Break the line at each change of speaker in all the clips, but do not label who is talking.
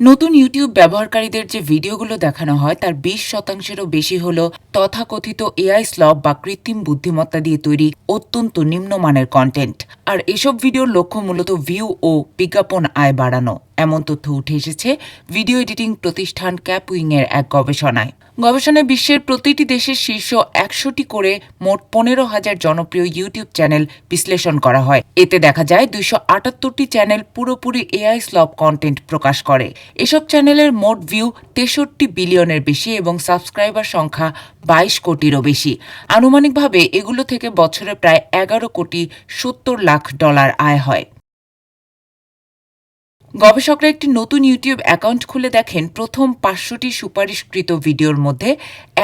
নতুন ইউটিউব ব্যবহারকারীদের যে ভিডিওগুলো দেখানো হয়, তার বিশ শতাংশেরও বেশি হল তথাকথিত এআই স্লব বা কৃত্রিম বুদ্ধিমত্তা দিয়ে তৈরি অত্যন্ত নিম্নমানের কন্টেন্ট আর এসব ভিডিওর লক্ষ্য মূলত ভিউ ও বিজ্ঞাপন আয় বাড়ানো। এমন তথ্য উঠে এসেছে ভিডিও এডিটিং প্রতিষ্ঠান ক্যাপউইং এর এক গবেষণায়। গবেষণায় বিশ্বের প্রতিটি দেশের শীর্ষ একশোটি করে মোট পনেরো হাজার জনপ্রিয় ইউটিউব চ্যানেল বিশ্লেষণ করা হয়। এতে দেখা যায় দুইশো আটাত্তরটি চ্যানেল পুরোপুরি এআই স্লব কন্টেন্ট প্রকাশ করে। এসব চ্যানেলের মোট ভিউ তেষট্টি বিলিয়নের বেশি এবং সাবস্ক্রাইবার সংখ্যা বাইশ কোটিরও বেশি। আনুমানিকভাবে এগুলো থেকে বছরে প্রায় এগারো কোটি সত্তর লাখ ডলার আয় হয়। গবেষকরা একটি নতুন ইউটিউব অ্যাকাউন্ট খুলে দেখেন প্রথম পাঁচশোটি সুপারিশকৃত ভিডিওর মধ্যে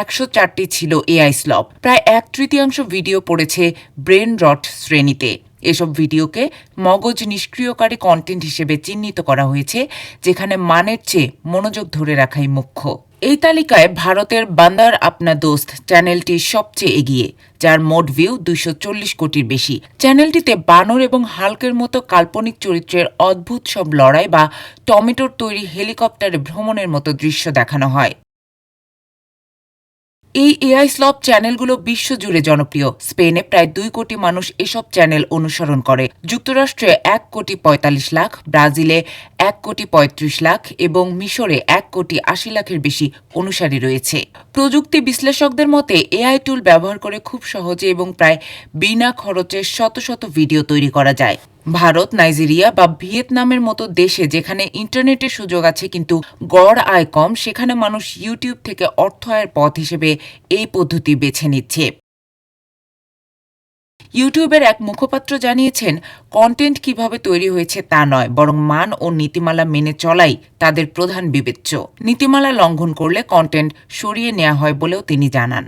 একশো চারটি ছিল এআই স্লব। প্রায় এক তৃতীয়াংশ ভিডিও পড়েছে ব্রেন রট শ্রেণীতে। এসব ভিডিওকে মগজ নিষ্ক্রিয়কারী কন্টেন্ট হিসেবে চিহ্নিত করা হয়েছে, যেখানে মানের চেয়ে মনোযোগ ধরে রাখাই মুখ্য। এই তালিকায় ভারতের বান্দার আপনা দোস্ত চ্যানেলটি সবচেয়ে এগিয়ে, যার মোট ভিউ দুইশো চল্লিশ কোটির বেশি। চ্যানেলটিতে বানর এবং হালকের মতো কাল্পনিক চরিত্রের অদ্ভুত সব লড়াই বা টমেটোর তৈরি হেলিকপ্টারে ভ্রমণের মতো দৃশ্য দেখানো হয়। এই এআই স্লব চ্যানেলগুলো বিশ্বজুড়ে জনপ্রিয়। স্পেনে প্রায় দুই কোটি মানুষ এসব চ্যানেল অনুসরণ করে। যুক্তরাষ্ট্রে এক কোটি পঁয়তাল্লিশ লাখ, ব্রাজিলে এক কোটি পঁয়ত্রিশ লাখ এবং মিশরে এক কোটি আশি লাখের বেশি অনুসারী রয়েছে। প্রযুক্তি বিশ্লেষকদের মতে এআই টুল ব্যবহার করে খুব সহজে এবং প্রায় বিনা খরচে শত শত ভিডিও তৈরি করা যায়। ভারত, নাইজেরিয়া বা ভিয়েতনামের মতো দেশে যেখানে ইন্টারনেটের সুযোগ আছে কিন্তু গড় আয় কম, সেখানে মানুষ ইউটিউব থেকে অর্থ আয়ের পথ হিসেবে এই পদ্ধতি বেছে নিচ্ছে। ইউটিউবের এক মুখপাত্র জানিয়েছেন, কন্টেন্ট কীভাবে তৈরি হয়েছে তা নয়, বরং মান ও নীতিমালা মেনে চলাই তাদের প্রধান বিবেচ্য। নীতিমালা লঙ্ঘন করলে কন্টেন্ট সরিয়ে নেওয়া হয় বলেও তিনি জানান।